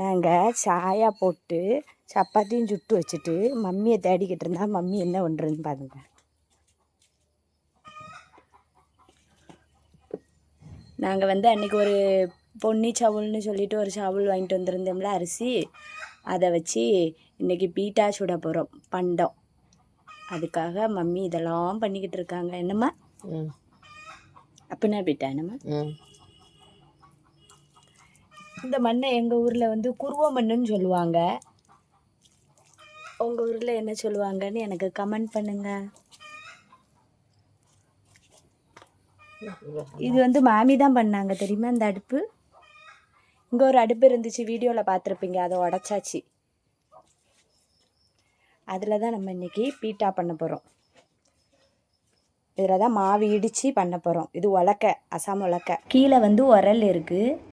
நாங்கள் சாயா போட்டு சப்பாத்தியும் சுட்டு வச்சுட்டு மம்மியை தேடிக்கிட்டு இருந்தா மம்மி என்ன பண்ணுறதுன்னு பாருங்க. நாங்கள் வந்து அன்றைக்கி ஒரு பொன்னி சவுல்னு சொல்லிட்டு ஒரு சவுல் வாங்கிட்டு வந்திருந்தோம்ல அரிசி அதை வச்சு இன்றைக்கி பீட்டா சுட போகிறோம் பண்டம். அதுக்காக மம்மி இதெல்லாம் பண்ணிக்கிட்டு இருக்காங்க. என்னம்மா? அப்படின்னா பீட்டா என்னம்மா? இந்த மண்ணை எங்கள் ஊரில் வந்து குருவ மண்ணுன்னு சொல்லுவாங்க. உங்கள் ஊரில் என்ன சொல்லுவாங்கன்னு எனக்கு கமெண்ட் பண்ணுங்க. இது வந்து மாமி தான் பண்ணாங்க தெரியுமா இந்த அடுப்பு? இங்கே ஒரு அடுப்பு இருந்துச்சு வீடியோவில் பார்த்துருப்பீங்க அதை உடச்சாச்சு. அதில் தான் நம்ம இன்றைக்கி பீட்டா பண்ண போகிறோம் இதில் தான் மாவு இடித்து பண்ண போகிறோம் இது உலக்க அசாம் உலக்க. கீழே வந்து உரல் இருக்குது